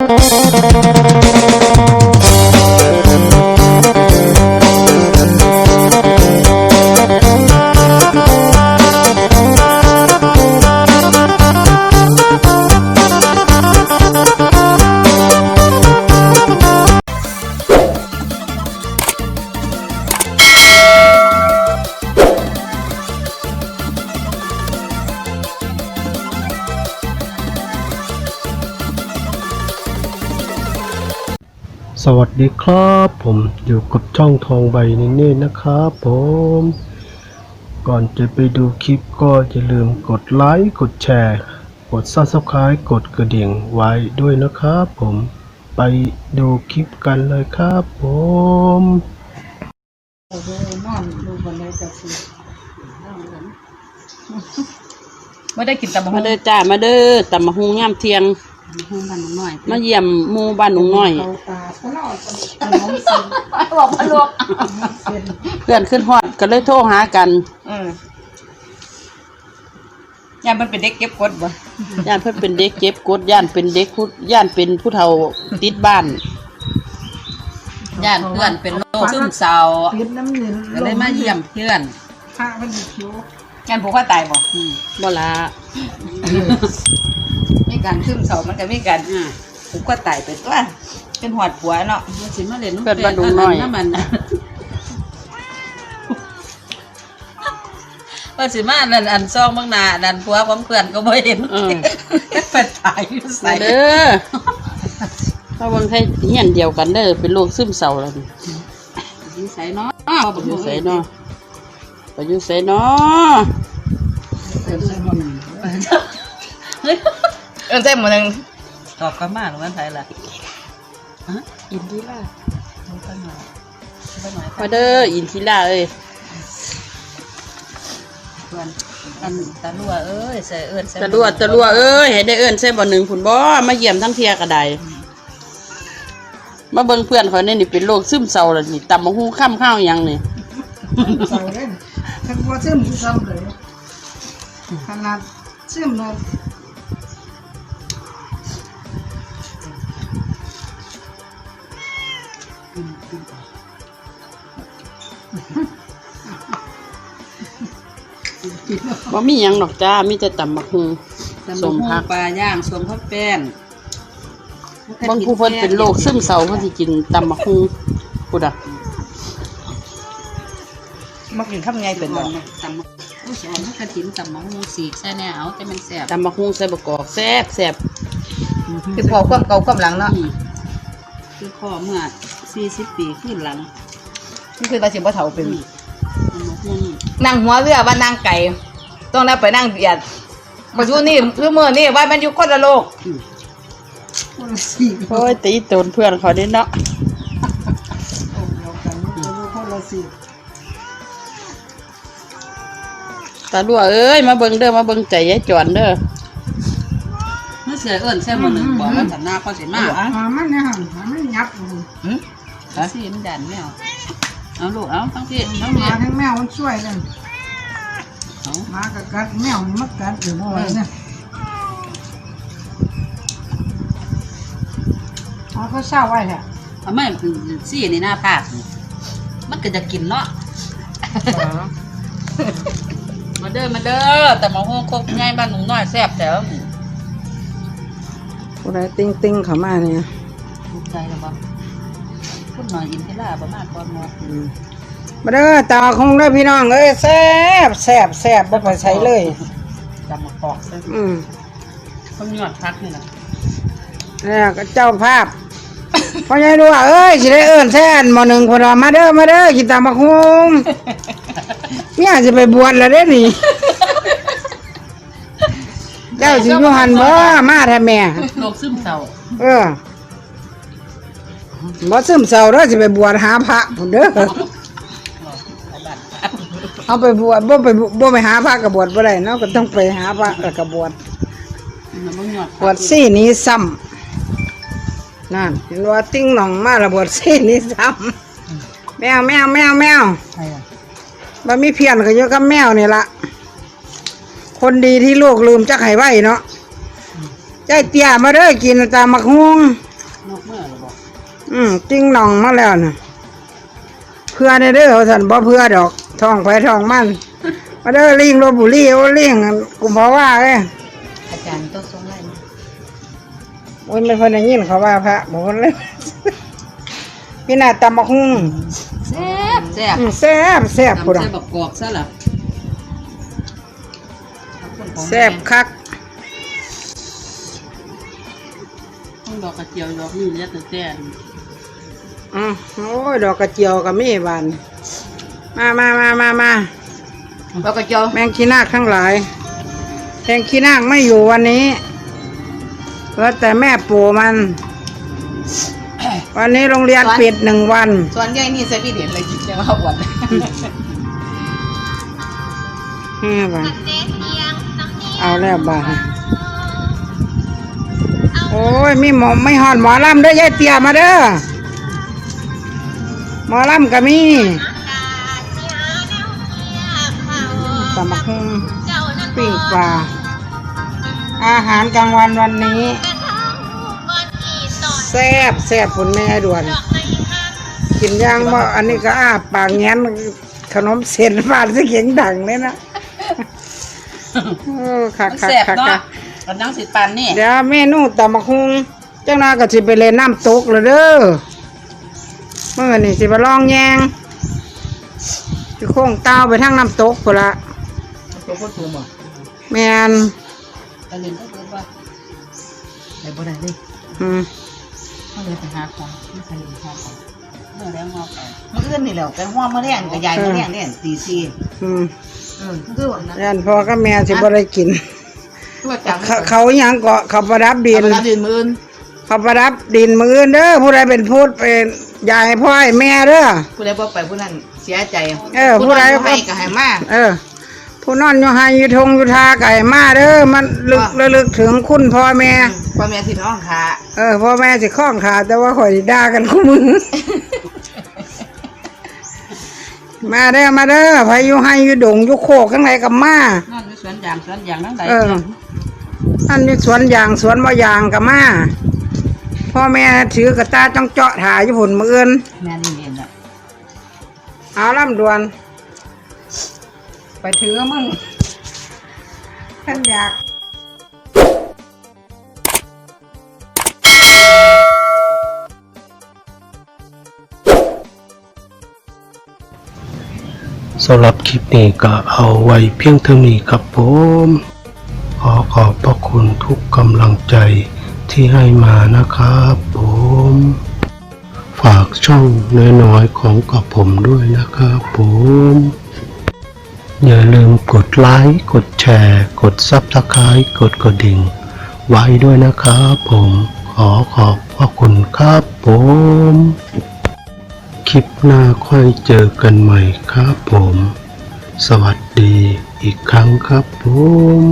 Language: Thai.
ส วัสดีครับผมอยู่กับช่องทองใบนี่นี่นะครับผม ก่อนจะไปดูคลิปก็อย่าลืมกดไลค์กดแชร์ กด Subscribe กดกระดิ่งไว้ด้วยนะครับผมไปดูคลิปกันเลยครับผมโอ้โหนอนดูบนเลยแต่สิไม่ได้กินตำบักมาหุ่งเด้อจ้ามาเด้อตำมะฮุงยามเที่ยง หุ่งมันหน่อยมาเยี่ยมหมู่บ้านหนุ่งน้อย เขาตาเขาลอดขนมเส้นบอกมาลวกเส้นเพื่อนขึ้นฮอดก็เลยโทรหากันอืมยามมันเป็นเด็กเก็บกดบ่ย่านเพิ่นเป็นเด็กเก็บกดย่านเป็นเด็กผู้ย่านเป็นผู้เฒ่าติดบ้าน ย่านเพื่อนเป็นโรคซึมเศร้าปิดน้ำเงินก็เลยมาเยี่ยมเพื่อนพระมันอยู่คิ้ว ย่านผูกคอตายบ่อืมบ่ละมีการซึมเศร้ามันก็มีการอ่าผูกคอตายไปตัวเป็นหอดผัวเนาะว่าสิมาเล่นเพื่อนบ้านหนุ่งน้อยน้ำมันว่าสิมานั่นอันซองบางหนาดันผัวของเพื่อนก็บ่เห็นเออไปตายอยู่ใส่มาเด้อถ้าเบิ่งไทยเฮียนเดียวกันเด้อเป็นโรคซึมเศร้าแล้วนี่อยู่ใส่เนาะไปอยู่ไสเนาะ ไปอยู่ไสเนาะเฮ้ยเออใช่หมดนึงตอบกันมากหรือว่าไทยล่ะอินทิราเอาไปหน่อยเอาไปหน่อยมาเด้ออินทิราเอ้ยเพื่อนอันตาลัวเอ้ยใส่เอิ้นใส่ตะลัวตะลัวเอ้ยให้ได้เอิ้นใส่บ่หนึ่งพุ่นบ่มาเยี่ยมทั้งเที่ยก็ได้มาเบิ่งเพื่อนเขาเนี่ยนี่เป็นโรคซึมเศร้าแล้วนี่ตำมะฮู้ข้ามข้าวหยังนี่ เศร้าเลยขันบัวซึมเศร้าเลยขนาดซึมเลยบ่มีหยังดอกจ้า มีแต่ตำมะฮู้สสมมพัพักกปลาย่างสวมข้าวแป้นบางผู้เพิ่นเป็นโรคซึมเศร้าเพิ่นสิกินตำมะฮู้พุ่นอะ มากินข้าวไงเป็เป็นนบ่บ่ตำมะผู้สอนกระถินตำมะฮูสีกใส่แนวแต่มันแซ่บตำมะฮู้ใส่บะกอกแซ่บแซ่บคือพอความเก่าความหลังเนาะอืมคือข้อเมื่อ40ปีขึ้นหลังนี่คือตาสิบ่เฒ่าเป็นตำมะฮูนั่งหัวเรือว่านั่งไก่ต้องได้ไปนั่งเบียดปัจจุบันนี่คือมื่อนี่ว่ามันอยู่คนละโลกคนละสี่โอ้ยตีโตนเพื่อนเขาเด้เนาะ ตาลัวเอ้ยมาเบิ่งเด้อมาเบิ่งใจยายจวนเด้อเมื่อเสือเอิ้นใส่หมื้อหนึงบอกว่าถันหน้าเขาสิมาหามันเนี่ยหามันยับเลยสิมันดันแมวเอาลูกเอาทั้งพี่ทั้งหพี่มาทั้งแมวมันช่วยกันเอาหมากับกัดแมวมันมักกัดอยู่บ่อยเนี่ยเอาเขาเศร้าไว้แหละเอาไม่ซี่ในหน้าผากมันก็จะกินเนาะ มาเด้อมาเด้อแต่มาห้องคกง่ายบ้านหนุ่มน้อยแซ่บแต่ว่าผู้ใดติ้งติ้งเขามาเนี่ยถูกใจแล้วบ่พูดหน่อยอินทิราประมาณก่อนหมดมาเด้อตาคงได้อพี่น้องเอ้ยแซ่บแซ่บแซ่บบ่ไปใช้เลย จำมาปอกซะอืมต้องยอดพักนี่นะแล้วก็เจ้าภาพพ่อใหญ่ดูว่าเอ้ยสิได้เอิ้นแท้นหมอหนึ่งคนว่ามาเด้อมาเด้อกินตามบักฮุง เนี่ยสิไปบวชแล้วเด้อนี่ เจ้าสิอยู่หันบ่มาแท้แม่ โรคซึมเศร้าเออบ่ซึมเศร้าเด้อสิไปบวชหาพระพุ่นเด้อเอาไปบวชบ่ไปบวชบ่ไปหาพระก็บวชบ่ได้เนาะก็ต้องไปหาพระแล้วก็บวชมันบ่ยอดบวชซี่นี้ซ้ำนั่นเห็นว่าติ้งหนองมาและบวชซี่นี้ซ้ำแมวแมวแมวแมว ใช่อะ บ่มีเพี้ยนก็อยู่กับแมวนี่ละคนดีที่โลกลืมจักไห้ไว้เนาะใจเตี้ยมาเด้อกินตามมักฮวงนกเมื่อหรือบอกอืมจิ้งหน่องมาแล้วน่ะเพื่อในเด้อเขาสันบ่เพื่อดอกท้องไผท้องมัน มาเด้อลิงโรบุรีโอ้ลิงกุมภาวะเอ้ยอาจารย์ต้องส่งไลน์มาโอ้ยไม่เพิ่นได้ยินเขาว่าพระบ่เพิ่นเลยพี่นาตำบักหุ่งแซ่บแซ่บอืมแซ่บแซ่บพุ่นทำน่ะใส่บักกอกซะล่ะแซ่บคักต้องดอกกระเจียวดอกนี่เลี้ยแต่แต่อือโอ้ยดอกกระเจียวก็มีบานมามามามามาแล้วก็เจียวแมงขี้นาคทั้งหลายแมงขี้นาคไม่อยู่วันนี้เหลือแต่แม่ปู่มัน วันนี้โรงเรียนปิดหนึ่งวัน ส่วนใหญ่นี่ใส่พี่เด่นเลยกินจะมาอวดห้าบาทเอาแล้วบาทโอ้ยมีหมอไม่หอนหมอลำเด้อยายเตียมาเด้อหมอลำก็มีสามักหุ่งปิ้งปลาอาหารกลางวันวันนี้ แซ่บแซ่บผลแม่ด่วน กินย่างว่าอันนี้ก็อ้าปากแง้นขนมเส้นฟาดสิเขียงดังเลยนะโอ้ค่ะมันค่ะแซ่บค่ะเนาะค่ะกันนังสิปานนี่เดี๋ยวเมนูตำบักฮุงเจ้านาก็สิไปเล่นน้ำตกเลยเด้อเมื่อนี่สิไปลองแยงสิโค้งเต้าไปทางน้ำตกพุ่นละตัวพ่อสูงบ่แมนตะลินก็คือว่าได้บ่ได้เลยอืม เขาเลยไปหาของที่ตะลินหาของเมื่อแล้วงอไปมันอื่นนี่แหล้วแต่ห้อมมาแรงกับยายมาแรงเนี่ยตีซีอืมอืมคือวันนั้นยันพ่อกับแม่สิบ่ได้กิน ตัวจังเขาเขาหยังเกาะเขาประดับดิดินนดินมืออื่นเขาประดับดินมือเด้อผู้ใดเป็นพูดเป็นยายพ่อให้แม่เด้อ ผู้ใดบ่ไปผู้นั้นเสียใจเออผู้ใดให้ก็ให้มาเออ ผู้นอนอยู่ไฮอยู่ทงอยู่ทาไก่มาเด้อมันลึกระลึกถึงคุณพ่อแม่ พ่อแม่ที่ท้องขาเออพ่อแม่สิข้องขาแต่ว่าข่อยสิด่ากันคู่มือ มาเด้อมาเด้อพายุให้อยู่ดงอยู่โคกข้างในกับมานั่นอยู่สวนยางสวนยางทั้งใดเอออันนี้สวนยางสวนมะยางกับมาพ่อแม่ถือกระตาจ้องเจาะถ่ายอยู่ผุนมืออื่นแม่นี่เห็นละเอาลำดวน ไปถือมึงท่านอยาก สำหรับคลิปนี้ก็เอาไว้เพียงเท่านี้ครับผม ขอขอบพระคุณทุกกำลังใจที่ให้มานะครับผม ฝากช่องน้อยๆของกับผมด้วยนะครับผม อย่าลืมกดไลค์กดแชร์ กดซับสไครต์กดกระดิ่ง ไว้ด้วยนะครับผม ขอขอบพระคุณครับผม คลิปหน้าค่อยเจอกันใหม่ครับผม สวัสดีอีกครั้งครับผม